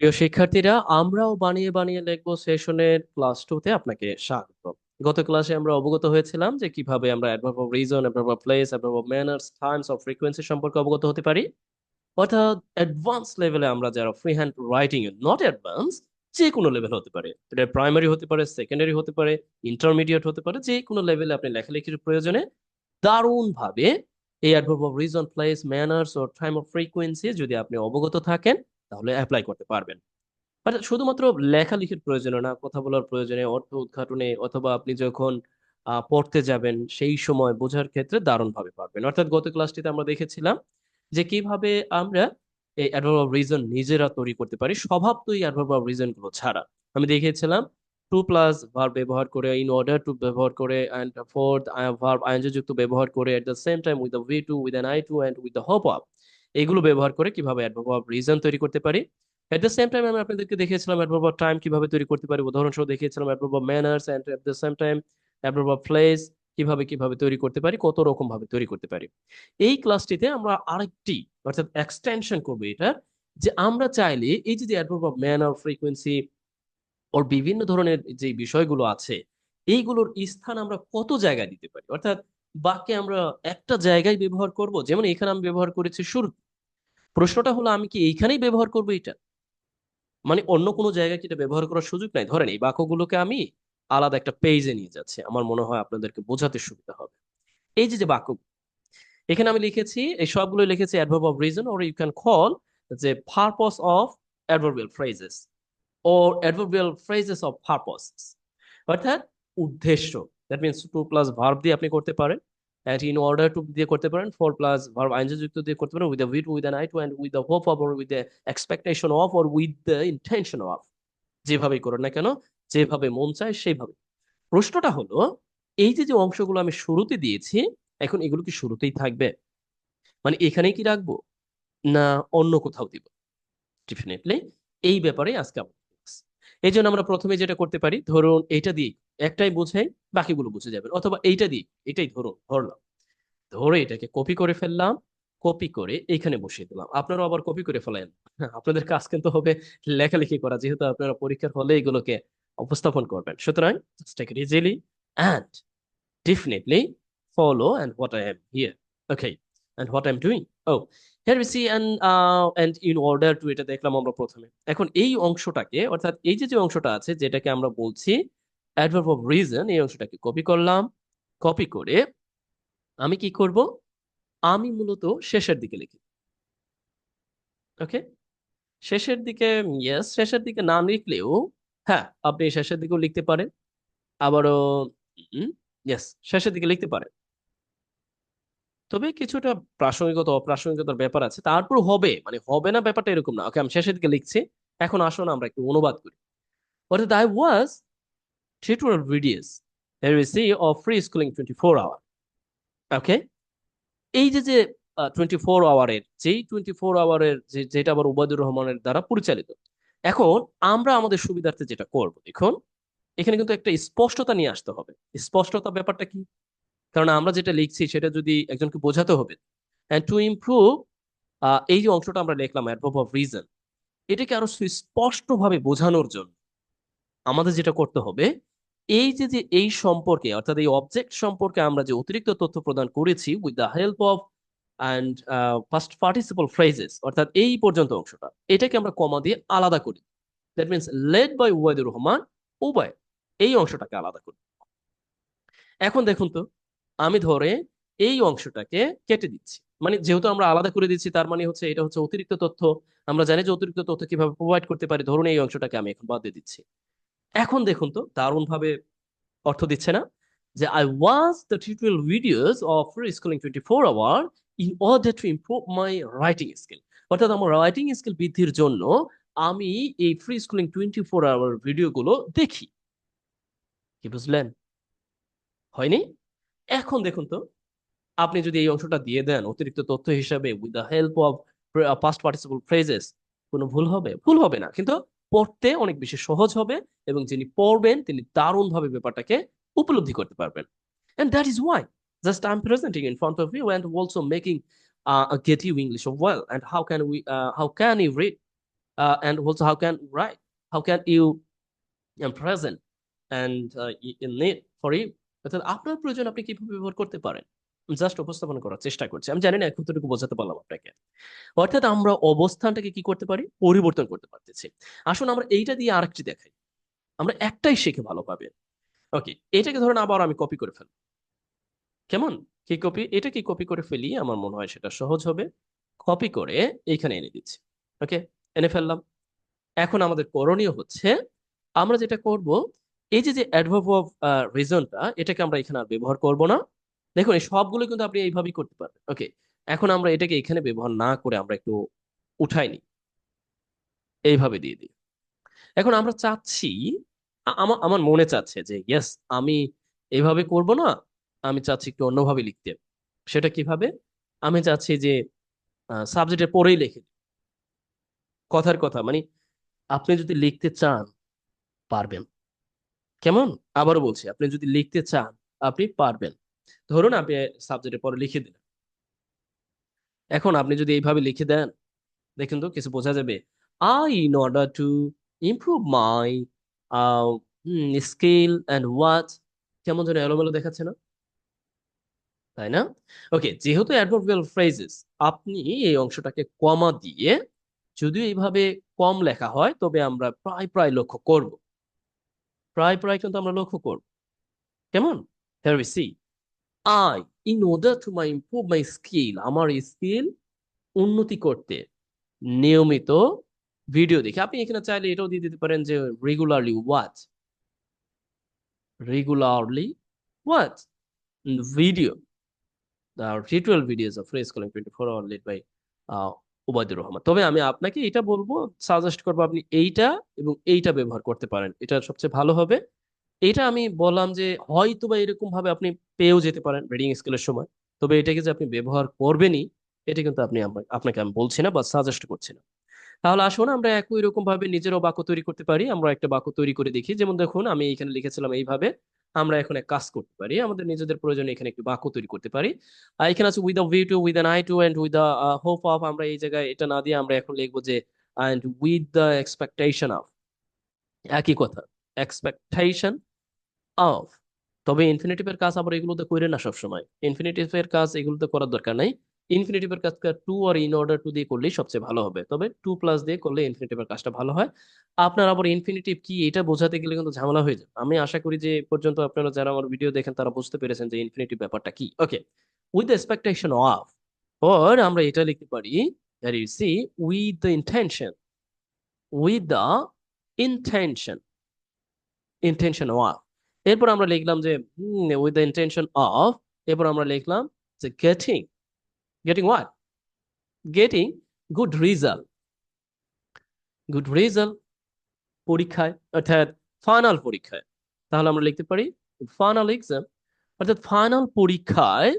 প্রিয় শিক্ষার্থীরা, আমরাও বানিয়ে বানিয়ে লিখব সেশনের ক্লাস টুতে আপনাকে স্বাগত। গত ক্লাসে আমরা অবগত হয়েছিলাম যে কীভাবে আমরা adverb of reason adverb of place adverb of manners times of frequency সম্পর্কে অবগত হতে পারি। অর্থাৎ অ্যাডভান্স লেভেলে আমরা যারা free hand writing not advance যে কোনো লেভেল হতে পারে। এটা প্রাইমারি হতে পারে সেকেন্ডারি হতে পারে ইন্টারমিডিয়েট হতে পারে যে কোনো লেভেলে আপনি লেখালেখির প্রয়োজনে দারুণভাবে এই adverb of reason place manners O time of frequency যদি আপনি অবগত থাকেন তাহলে অ্যাপ্লাই করতে পারবেন। বাট শুধুমাত্র লেখালেখির প্রয়োজনে না, কথা বলার প্রয়োজনে, অর্থ উদ্ঘাটনে অথবা আপনি যখন পড়তে যাবেন, সেই সময় বোঝার ক্ষেত্রে দারুণভাবে পারবেন। অর্থাৎ গত ক্লাসটিতে আমরা দেখেছিলাম যে কীভাবে আমরা এই অ্যাডভার্ব অফ রিজন নিজেরা তৈরি করতে পারি, স্বভাব তো এই অ্যাডভার্ব অফ রিজনগুলো ছাড়া। আমি দেখিয়েছিলাম টু প্লাস ভার্ব ব্যবহার করে ইন অর্ডার টু ব্যবহার করে অ্যান্ড ফোর্থ ভার্ব আইএনজি যুক্ত ব্যবহার করে at the same time with the V two with an I two and with the hope of এগুলো ব্যবহার করে কীভাবে অ্যাডভার্ব অফ রিজন তৈরি করতে পারি? এট দ্য সেম টাইম আমি আপনাদেরকে দেখিয়েছিলাম অ্যাডভার্ব অফ টাইম কীভাবে তৈরি করতে পারি। উদাহরণসহ দেখিয়েছিলাম adverb of manners and at the same time adverb of place কীভাবে কীভাবে তৈরি করতে পারি, কত রকম ভাবে তৈরি করতে পারি। এই ক্লাসটিতে আমরা আরেকটি, অর্থাৎ এক্সটেনশন করব এটা, যে আমরা চাইলে এই যে অ্যাডভার্ব অফ ম্যানার ফ্রিকোয়েন্সি ওর বিভিন্ন ধরনের যে বিষয়গুলো আছে, এইগুলোর স্থান আমরা কত জায়গায় দিতে পারি? অর্থাৎ বাক্যে আমরা একটা জায়গায় ব্যবহার করব, যেমন এখানে আমি ব্যবহার করেছি শুরু। প্রশ্নটা হলো, আমি কি এইখানেই ব্যবহার করব এটা? মানে অন্য কোনো জায়গায় কি এটা ব্যবহার করার সুযোগ নাই? ধরেন, এই বাক্যগুলোকে আমি আলাদা একটা পেজে নিয়ে যাচ্ছি। আমার মনে হয় আপনাদেরকে বোঝাতে সুবিধা হবে। এই যে যে বাক্য এখানে আমি লিখেছি, এই সবগুলো লিখেছি adverb of reason or you can call যে purpose of adverbial phrases or adverbial phrases of purposes, অর্থাৎ উদ্দেশ্য। That means to plus verb দিয়ে আপনি করতে পারেন অ্যান্ড ইন অর্ডার টু দিয়ে করতে পারেন ফোর প্লাস ভার্ব আইনজি যুক্ত দিয়ে করতে পারেন with with with I to and with the hope of with the expectation of or with the intention of যেভাবেই করো না কেন, যেভাবে মন চায় সেইভাবে। প্রশ্নটা হলো, এই যে যে অংশগুলো আমি শুরুতে দিয়েছি, এখন এগুলো কি শুরুতেই থাকবে? মানে এখানেই কি রাখব? না, অন্য কোথাও দিব। ডেফিনেটলি এই ব্যাপারে আজকে এই জন্য আমরা প্রথমে যেটা করতে পারি, ধরুন এইটা দিয়ে একটাই বোঝাই বাকিগুলো বুঝে যাবেন। অথবা এইটা দিয়ে এটাই ধরুন, ধরলাম। ধরে এটাকে কপি করে ফেললাম কপি করে এখানে বসিয়ে দিলাম। আপনারাও আবার কপি করে ফেলেন। আপনাদের কাজ কিন্তু হবে লেখালেখি করা, যেহেতু আপনারা পরীক্ষার হলে এগুলোকে উপস্থাপন করবেন। সুতরাং easily and definitely follow and what I am here, okay? And what I'm doing? Oh here we see and uh, and in order to এটা দেখলাম আমরা প্রথমে। এখন এই অংশটাকে অর্থাৎ এই যে যে অংশটা আছে যেটাকে আমরা বলছি অ্যাডভার্ব অফ রিজন এই অংশটাকে কপি করলাম। কপি করে আমি কি করব? আমি মূলত শেষের দিকে লিখি। ওকে শেষের দিকে ইয়েস শেষের দিকে না লিখলেও হ্যাঁ আপনি শেষের দিকেও লিখতে পারেন। আবারও ইয়েস শেষের দিকে লিখতে পারেন। তবে কিছুটা প্রাসঙ্গিকতা, অপ্রাসঙ্গিকতার ব্যাপার আছে। তারপর হবে মানে হবে না ব্যাপারটা এরকম না। ওকে, আমি শেষের দিকে লিখছি। এখন আসুন আমরা একটু অনুবাদ করি। অর্থাৎ আই ওয়াজ 24 hour. ওকে এই যে যে টোয়েন্টি ফোর আওয়ারের যেই টোয়েন্টি ফোর আওয়ারের যে, যেটা আবার উবায়দুর রহমানের দ্বারা পরিচালিত। এখন আমরা আমাদের সুবিধার্থে যেটা করব, দেখুন, এখানে কিন্তু একটা স্পষ্টতা নিয়ে আসতে হবে। স্পষ্টতা ব্যাপারটা কি? কারণ আমরা যেটা লিখছি সেটা যদি একজনকে বোঝাতে হবে অ্যান্ড টু ইমপ্রুভ এই যে অংশটা আমরা লিখলাম অ্যাডভার্ব অফ রিজন এটাকে আরও সুস্পষ্টভাবে বোঝানোর জন্য আমাদের যেটা করতে হবে, এই যে যে এই সম্পর্কে, অর্থাৎ এই অবজেক্ট সম্পর্কে আমরা যে অতিরিক্ত তথ্য প্রদান করেছি with the help of and first participle phrases অর্থাৎ এই পর্যন্ত অংশটা, এটাকে আমরা কমা দিয়ে আলাদা করি। That means led by Ubaidur Rahman Ubai এই অংশটাকে আলাদা করি। এখন দেখুন তো আমি ধরে এই অংশটাকে কেটে দিচ্ছি। মানে যেহেতু আমরা আলাদা করে দিচ্ছি, তার মানে হচ্ছে এটা হচ্ছে অতিরিক্ত তথ্য। আমরা জানি যে অতিরিক্ত তথ্য কীভাবে প্রোভাইড করতে পারি। ধরুন এই অংশটাকে আমি এখন বাদ দিয়ে দিচ্ছি। এখন দেখুন তো দারুণ ভাবে অর্থ দিচ্ছে না যে I was the tutorial videos of schooling twenty four hour in order to improve my writing skill অর্থাৎ আমার রাইটিং স্কিল বৃদ্ধির জন্য আমি এই free schooling twenty four hour ভিডিওগুলো দেখি। কি বুঝলেন? হয়নি? এখন দেখুন তো, আপনি যদি এই অংশটা দিয়ে দেন অতিরিক্ত তথ্য হিসাবে with the help of past participle phrases কোনো ভুল হবে? ভুল হবে না। কিন্তু পড়তে অনেক বেশি সহজ হবে এবং যিনি পড়বেন, তিনি দারুণভাবে ব্যাপারটাকে উপলব্ধি করতে পারবেন। And that is why just I am presenting in front of you and also making get you English of well and how can we how can you read and also how can write how can you present and in need for you অর্থাৎ আপনার প্রয়োজন আপনি কীভাবে ব্যবহার করতে পারেন? Just উপস্থাপন করার চেষ্টা করছি। আমি জানি না কতটুকু বোঝাতে পারলাম আপনাকে। অর্থাৎ আমরা অবস্থানটাকে কি করতে পারি? পরিবর্তন করতে পারতেছি। আসুন আমরা এইটা দিয়ে আরেকটি দেখাই। আমরা একটাই শিখে ভালো পাবে ওকে এটাকে ধরুন আবার আমি কপি করে ফেলব। কেমন? কি কপি এটা কি কপি করে ফেলি আমার মনে হয় সেটা সহজ হবে। কপি করে এইখানে এনে দিচ্ছি। ওকে এনে ফেললাম। এখন আমাদের করণীয় হচ্ছে আমরা যেটা করব এই যে যে অ্যাডভার্ব অফ রিজনটা এটাকে আমরা এখানে আর ব্যবহার করব না। দেখুন, এই সবগুলো কিন্তু আপনি এইভাবেই করতে পারবেন। ওকে এখন আমরা এটাকে এখানে ব্যবহার না করে আমরা একটু উঠাই নি এইভাবে দিয়ে দিই। এখন আমরা চাচ্ছি আমার আমার মনে চাচ্ছে যে ইয়েস আমি এইভাবে করব না, আমি চাচ্ছি একটু অন্যভাবে লিখতে। সেটা কীভাবে? আমি চাচ্ছি যে সাবজেক্টের পরেই লিখে। কথার কথা মানে আপনি যদি লিখতে চান, পারবেন। কেমন? আবারও বলছি, আপনি যদি লিখতে চান, আপনি পারবেন। ধরুন আপনি সাবজেক্টের পরে লিখে দিলেন। এখন আপনি যদি এইভাবে লিখে দেন, দেখুন তো কিছু বোঝা যাবে। I in order to improve my skill and watch কেমন যেন এলোমেলো দেখাচ্ছে না? তাই না? ওকে যেহেতু অ্যাডভার্বিয়াল ফ্রেজেস আপনি এই অংশটাকে কমা দিয়ে, যদিও এইভাবে কম লেখা হয়, তবে আমরা প্রায় প্রায় লক্ষ্য করব। প্রায় প্রায় কিন্তু আমরা লক্ষ্য করব। কেমন? Here we see. I in order to my আমার স্কিল উন্নতি করতে নিয়মিত ভিডিও দেখি। আপনি এখানে চাইলে এটাও দিয়ে দিতে পারেন যে regularly watch regularly watch video the ritual videos of Phrase Calling 24 hour led by uh, Ubaidur Rahman. তবে আমি আপনাকে এটা বলব সাজেস্ট করব আপনি এইটা এবং এইটা ব্যবহার করতে পারেন। এটা সবচেয়ে ভালো হবে। এটা আমি বললাম যে হয়তো বা এরকম ভাবে আপনি পেয়েও যেতে পারেন রিডিং স্কিলের সময়। তবে এটাকে যে আপনি ব্যবহার করবেনই, এটা কিন্তু আপনি আপনাকে আমি বলছি না বা সাজেস্ট করছি না। তাহলে আসুন আমরা একই রকম ভাবে নিজেরও বাক্য তৈরি করতে পারি। আমরা একটা বাক্য তৈরি করে দেখি। যেমন দেখুন, আমি এখানে লিখেছিলাম এইভাবে আমরা এখন এক কাজ করতে পারি, আমাদের নিজেদের প্রয়োজনে এখানে একটি বাক্য তৈরি করতে পারি। আর এখানে আছে with view to with I to and with the hope of আমরা এই জায়গায় এটা না দিয়ে আমরা এখন লিখব যে and with the expectation of একই কথা এক্সপেকটেশন অফ তবে ইনফিনিটিভের কাজ আবার এগুলোতে করে না সবসময়। ইনফিনিটিভের কাজ এগুলোতে করার দরকার নাই। ইনফিনিটিভের কাজ টু আর ইন অর্ডার টু দিয়ে করলেই সবচেয়ে ভালো হবে। তবে টু প্লাস দিয়ে করলে ইনফিনিটিভের কাজটা ভালো হয়। আপনার আবার ইনফিনিটিভ কি এটা বোঝাতে গেলে কিন্তু ঝামেলা হয়ে যায় আমি আশা করি যে পর্যন্ত আপনারা যারা আমার ভিডিও দেখেন তারা বুঝতে পেরেছেন যে ইনফিনিটিভ ব্যাপারটা কি। Okay with the expectation of or আমরা এটা লিখতে পারি, that you see, with the intention, with the intention intention of এরপর আমরা লিখলাম যে উইথ দ্য ইন্টেনশন অফ এরপর আমরা লিখলাম যে getting getting what getting good result good result পরীক্ষায় অর্থাৎ ফাইনাল পরীক্ষায়। তাহলে আমরা লিখতে পারি ফাইনাল এক্সাম অর্থাৎ ফাইনাল পরীক্ষায়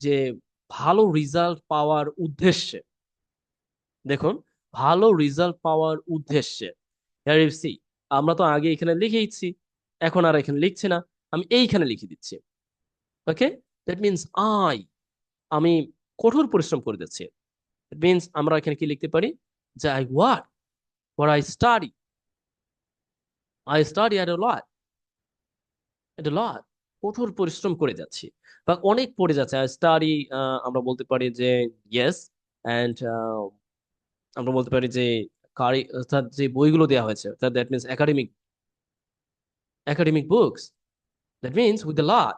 যে ভালো রেজাল্ট পাওয়ার উদ্দেশ্যে। দেখুন ভালো রেজাল্ট পাওয়ার উদ্দেশ্যে। See, আমরা তো আগে এখানে লিখেইছি এখন আর এখানে লিখছি না আমি এইখানে লিখে দিচ্ছি। ওকে দ্যাট মিনস আই আমি কঠোর পরিশ্রম করে যাচ্ছি মিনস আমরা এখানে কি লিখতে পারি? যে I what were I study I study at a lot at lot কঠোর পরিশ্রম করে যাচ্ছি। বা অনেক পড়ে যাচ্ছে। আই স্টাডি আমরা বলতে পারি যে ইয়েস অ্যান্ড আমরা বলতে পারি যে কারি, অর্থাৎ যে বইগুলো দেওয়া হয়েছে, অর্থাৎ that means academic academic books that means with the lot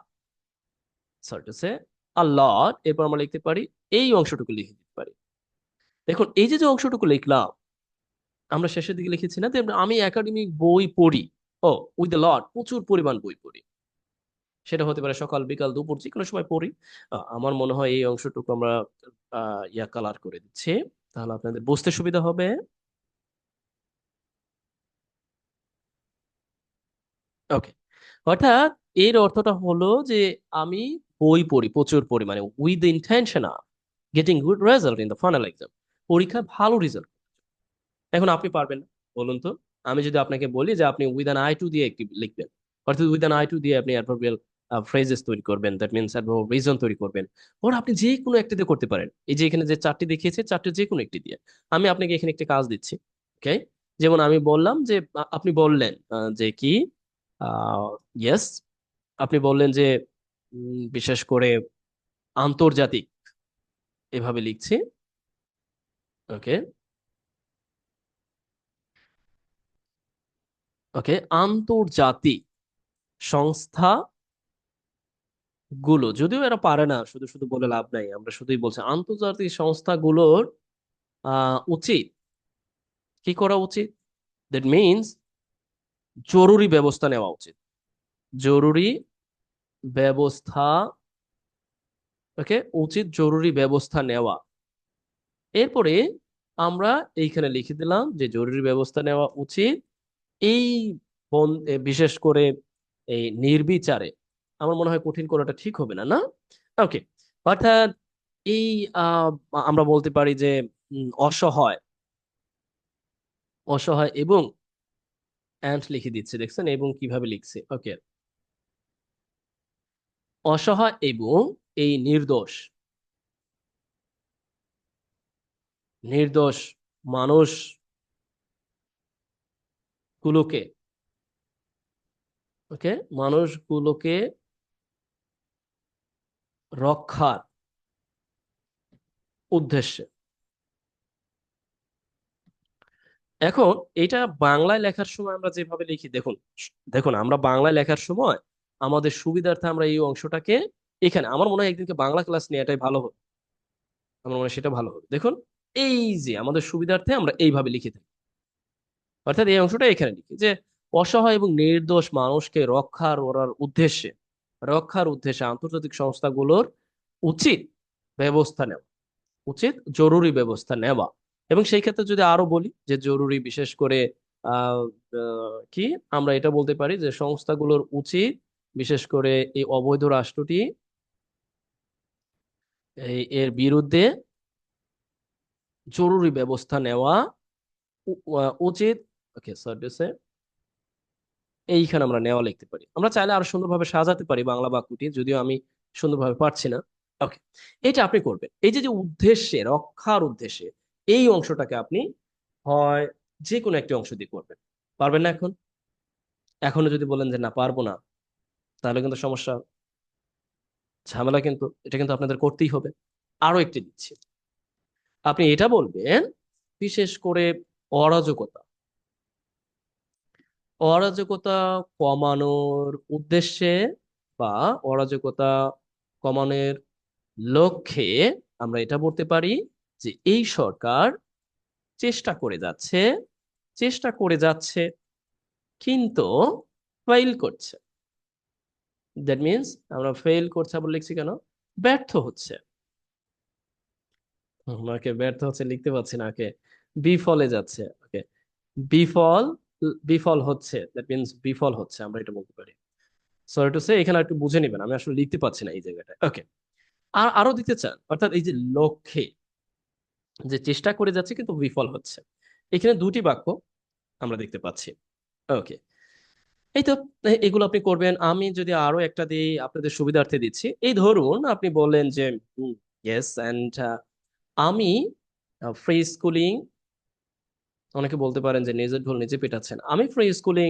sorry to say a lot এরপর আমরা লিখতে পারি এই অংশটুকু লিখে দিতে পারি। দেখুন, এই যে যে অংশটুকু লিখলাম, আমরা শেষের দিকে লিখেছি না আমি একাডেমিক বই পড়ি। ও উইথ দ্য লট প্রচুর পরিমাণ বই পড়ি। সেটা হতে পারে সকাল, বিকাল, দুপুর যে কোনো সময় পড়ি। আমার মনে হয় এই অংশটুকু আমরা ইয়া কালার করে দিচ্ছি। তাহলে আপনাদের বুঝতে সুবিধা হবে। ওকে অর্থাৎ এর অর্থটা হলো যে আমি বই পড়ি প্রচুর পরিমাণে with intention of getting good result in the final exam পরীক্ষায় ভালো রেজাল্ট এখন আপনি পারবেন বলুন তো, আমি যদি আপনাকে বলি যে আপনি উইথ অ্যান আই টু দিয়ে একটি লিখবেন। অর্থাৎ উইথ অ্যান আই টু দিয়ে আপনি অ্যাডভার্বিয়াল ফ্রেজেস তৈরি করবেন। দ্যাট মিনস রিজন তৈরি করবেন। ওর আপনি যে কোনো একটিতে করতে পারেন। এই যে এখানে যে চারটি দেখিয়েছে, চারটি যে কোনো একটি দিয়ে। আমি আপনাকে এখানে একটি কাজ দিচ্ছি ওকে যেমন আমি বললাম যে আপনি বললেন যে কি? ইয়েস আপনি বললেন যে বিশেষ করে আন্তর্জাতিক এভাবে লিখছি। ওকে। ওকে, আন্তর্জাতিক সংস্থা গুলো যদিও এরা পারে না, শুধু শুধু বলে লাভ নাই, আমরা শুধুই বলছি আন্তর্জাতিক সংস্থাগুলোর উচিত। কি করা উচিত? দ্যাট মিনস জরুরি ব্যবস্থা নেওয়া উচিত। জরুরি ব্যবস্থা ওকে? উচিত জরুরি ব্যবস্থা নেওয়া। এরপরে আমরা এইখানে লিখে দিলাম যে জরুরি ব্যবস্থা নেওয়া উচিত। এই বিশেষ করে এই নির্বিচারে আমার মনে হয় কঠিন করাটা ঠিক হবে না না? ওকে, অর্থাৎ এই আমরা বলতে পারি যে অসহায়। অসহায় এবং অ্যান্ড লিখে দিচ্ছে, দেখছেন? এবং কীভাবে লিখছে? ওকে। অসহায় এবং এই নির্দোষ। নির্দোষ মানুষ গুলোকে ওকে? মানুষগুলোকে রক্ষার উদ্দেশ্যে। এখন এটা বাংলায় লেখার সময় আমরা যেভাবে লিখি, দেখুন দেখুন, আমরা বাংলায় লেখার সময় আমাদের সুবিধার্থে আমরা এই অংশটাকে এখানে আমার মনে হয় একদিনকে বাংলা ক্লাস নিয়ে এটাই ভালো হবে। আমার মনে হয় সেটা ভালো হবে। দেখুন, এই যে আমাদের সুবিধার্থে আমরা এইভাবে লিখে থাকি। অর্থাৎ এই অংশটা এখানে লিখি যে, অসহায় এবং নির্দোষ মানুষকে রক্ষা করার উদ্দেশ্যে, রক্ষার উদ্দেশ্যে আন্তর্জাতিক সংস্থাগুলোর উচিত ব্যবস্থা নেওয়া, উচিত জরুরি ব্যবস্থা নেওয়া। এবং সেই ক্ষেত্রে যদি আরও বলি যে, জরুরি বিশেষ করে কি আমরা এটা বলতে পারি যে, সংস্থাগুলোর উচিত বিশেষ করে এই অবৈধ রাষ্ট্রটি এর বিরুদ্ধে জরুরি ব্যবস্থা নেওয়া উচিত। ওকে সরি এইখানে আমরা নেওয়া লিখতে পারি। আমরা চাইলে আরও সুন্দরভাবে সাজাতে পারি বাংলা বাক্যটি, যদিও আমি সুন্দরভাবে পারছি না। ওকে, এটা আপনি করবেন। এই যে যে উদ্দেশ্যে, রক্ষার উদ্দেশ্যে এই অংশটাকে আপনি হয় যে কোনো একটি অংশ দিয়ে করবেন। পারবেন না এখন? এখনও যদি বলেন যে, না, পারব না, তাহলে কিন্তু সমস্যা ঝামেলা কিন্তু, এটা কিন্তু আপনাদের করতেই হবে। আরও একটি দিচ্ছি। আপনি এটা বলবেন, বিশেষ করে অরাজকতা। অরাজকতা কমানোর উদ্দেশ্যে বা অরাজকতা কমানোর লক্ষ্যে আমরা এটা বলতে পারি যে এই সরকার চেষ্টা করে যাচ্ছে, চেষ্টা করে যাচ্ছে, কিন্তু ফেইল করছে। দ্যাট মিনস আমরা ফেইল করছে, আবার লিখছি কেন? ব্যর্থ হচ্ছে। আমাকে ব্যর্থ হচ্ছে লিখতে পারছি না, ওকে। বিফলে যাচ্ছে, ওকে। বিফল বিফল হচ্ছে দ্যাট মিনস বিফল হচ্ছে, আমরা এটা বলতে পারি। সরি টু সে এখানে একটু বুঝে নেবেন, আমি আসলে লিখতে পারছি না এই জায়গাটা ওকে। আর আরও দিতে চান, অর্থাৎ এই যে লক্ষ্যে, যে চেষ্টা করে যাচ্ছে কিন্তু বিফল হচ্ছে। এখানে দুটি বাক্য আমরা দেখতে পাচ্ছি, ওকে। এই তো এগুলো আপনি করবেন। আমি যদি আরও একটা দিই, আপনাদের সুবিধার্থে দিচ্ছি। এই ধরুন, আপনি বললেন যে ইয়েস অ্যান্ড আমি ফ্রি স্কুলিং অনেকে বলতে পারেন যে, নিজের ঢোল নিজে পেটাচ্ছেন। আমি ফ্রি স্কুলিং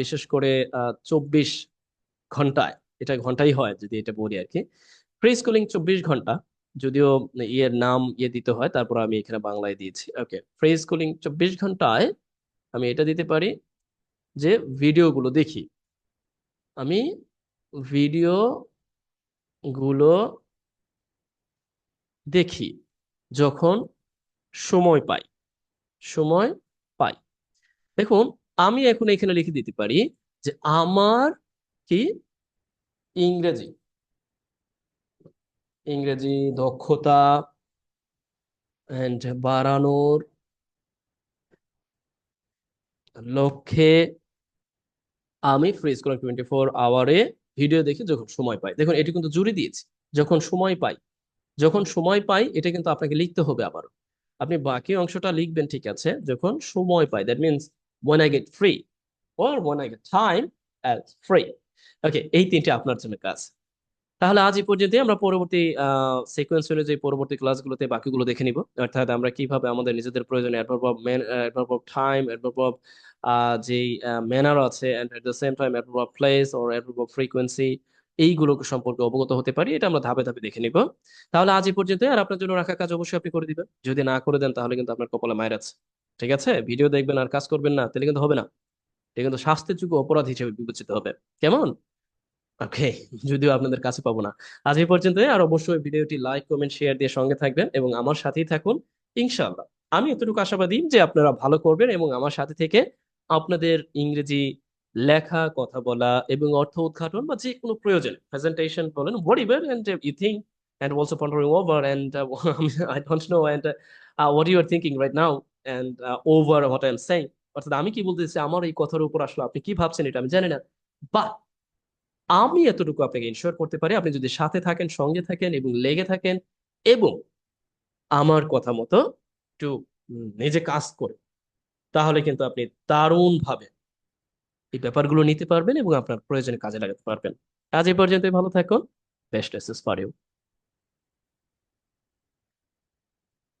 বিশেষ করে চব্বিশ ঘন্টায়, এটা ঘন্টাই হয় যদি এটা বলি আর কি। ফ্রি স্কুলিং চব্বিশ ঘণ্টা, যদিও ইয়ের নাম ইয়ে দিতে হয়, তারপর আমি এখানে বাংলায় দিয়েছি। ওকে ফ্রি স্কুলিং চব্বিশ ঘন্টায়, আমি এটা দিতে পারি। যে ভিডিওগুলো দেখি, আমি ভিডিও গুলো দেখি যখন সময় পাই সময় পাই। দেখুন, আমি এখন এখানে লিখে দিতে পারি যে আমার কি ইংরেজি ইংরেজি দক্ষতা এন্ড বাড়ানোর লক্ষ্যে আমি ফ্রি স্কুল টোয়েন্টি ফোর আওয়ারে ভিডিও দেখি যখন সময় পাই, দেখুন এটি কিন্তু জুড়ে দিয়েছি, যখন সময় পাই, যখন সময় পাই, এটা কিন্তু আপনাকে লিখতে হবে আবারও। আপনি বাকি অংশটা লিখবেন, ঠিক আছে, যখন সময় পাই that means when I get free or when I get time as free okay এই তিনটে আপনার জন্য কাজ। তাহলে আজ এই পর্যন্ত আমরা পরবর্তী সিকোয়েন্স অনুযায়ী পরবর্তী ক্লাসগুলোতে বাকিগুলো দেখে নিব। অর্থাৎ আমরা কীভাবে আমাদের নিজেদের প্রয়োজনে adverb of man adverb of time adverb of যেই ম্যানার আছে and at the same time adverb of place or adverb of frequency এইগুলো সম্পর্কে অবগত হতে পারি। এটা আমরা ধাপে ধাপে দেখে নিব। তাহলে আজ এই পর্যন্ত আর আপনার জন্য রাখা কাজ অবশ্যই আপনি করে দিবেন। যদি না করে দেন, তাহলে কিন্তু আপনার কপালে মায়ের আছে। ঠিক আছে? ভিডিও দেখবেন আর কাজ করবেন না, তাহলে কিন্তু হবে না। এটা কিন্তু শাস্তির যোগ্য অপরাধ হিসেবে বিবেচিত হবে। কেমন? ওকে যদিও আপনাদের কাছে পাবো না। আজ এই পর্যন্ত আর অবশ্যই ভিডিওটি লাইক কমেন্ট শেয়ার দিয়ে সঙ্গে থাকবেন এবং আমার সাথেই থাকুন ইনশাআল্লাহ। আমি এতটুকু আশাবাদী যে আপনারা ভালো করবেন এবং আমার সাথে থেকে আপনাদের ইংরেজি লেখা কথা বলা এবং অর্থ উদ্ঘাটন বা যে কোনো প্রয়োজন প্রেজেন্টেশন বলেন whatever and you think and also pondering over I don't know and uh, what you are thinking right now and uh, over what I'm saying. অর্থাৎ আমি কি বলতেছি আমার এই কথার উপর আসলে আপনি কি ভাবছেন এটা আমি জানি না বাট আমি এতটুকু আপনাকে ইনশোর করতে পারি, আপনি যদি সাথে থাকেন, সঙ্গে থাকেন এবং লেগে থাকেন এবং আমার কথা মতো একটু নিজে কাজ করে, তাহলে কিন্তু আপনি দারুণ ভাবে এই ব্যাপারগুলো নিতে পারবেন এবং আপনার প্রয়োজনে কাজে লাগাতে পারবেন। আজ এই পর্যন্তই, ভালো থাকুন। Best essays for you